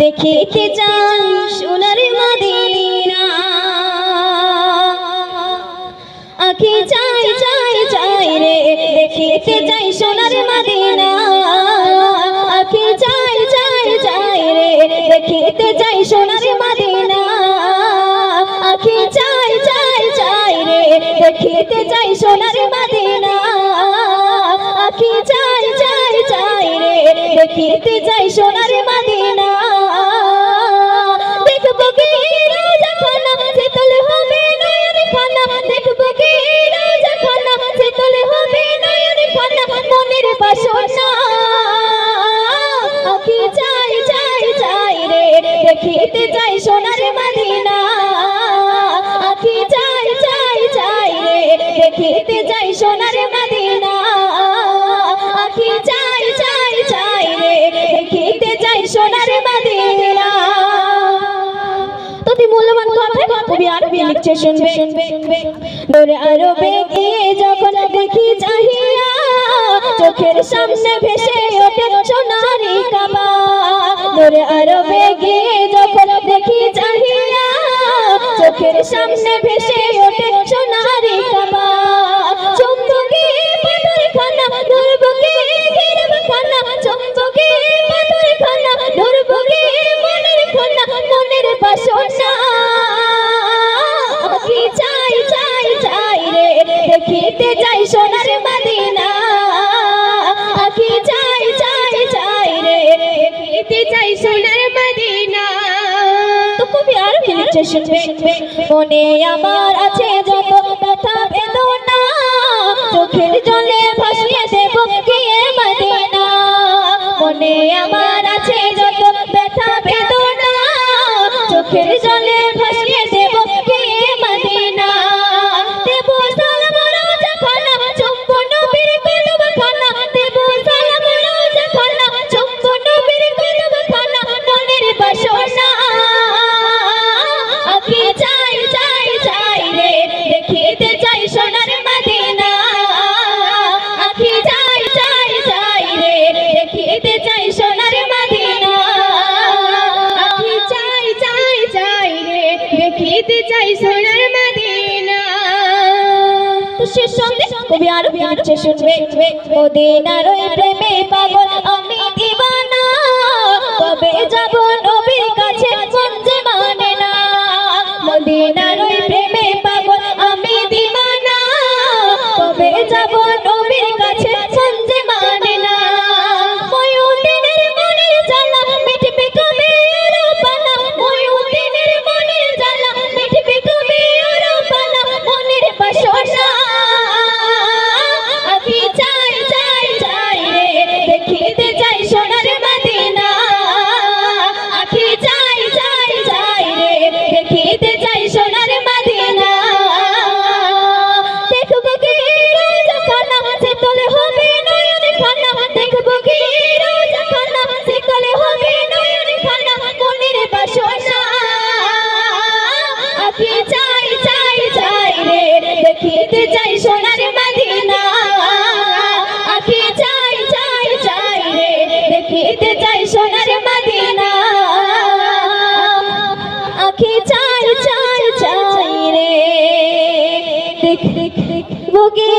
দেখিতে যাই সোনার মদিনা। আখি চাই চাই চাই রে, দেখিতে যাই সোনার মদিনা। আখি চাই চাই চাই রে, দেখিতে যাই সোনার মদিনা। আখি চাই চাই চাই রে, দেখিতে যাই সোনার মদিনা। আখি চাই চাই চাই রে, দেখিতে যাই সোনার মদিনা। দেখিতে যাই সোনার মদিনা। আখি চাই চাই চাই রে, দেখিতে যাই সোনার মদিনা। অতি মূল্যবান কথা, কবি আরও লিখছে, শুনবে। দূরে আরও বেগিয়ে যখন দেখি চাহিয়া, চোখের সামনে ভেসে ওঠে সোনারি কাবা। দূরে আরও বেগিয়ে দেখিতে যাই সোনার মদিনা। আখি চাই চাই চাই রে। দেখিতে যাই সোনার মদিনা। তো কবি আর কি লিখছে, শুনবে? মনে আমার আছে যত ব্যথা বেদনা। চোখের জলে ভাসিয়ে দেব গিয়ে মদিনা? মনে আমার আরও লিখছে শুনবে? মদিনার প্রেমে পাগল আমি দেখিতে চাই সোনার মদিনা। আখি চাই চাই চাই রে, দেখিতে চাই সোনার মদিনা। আখি চাই চাই চাই রে, দেখ দেখ বগে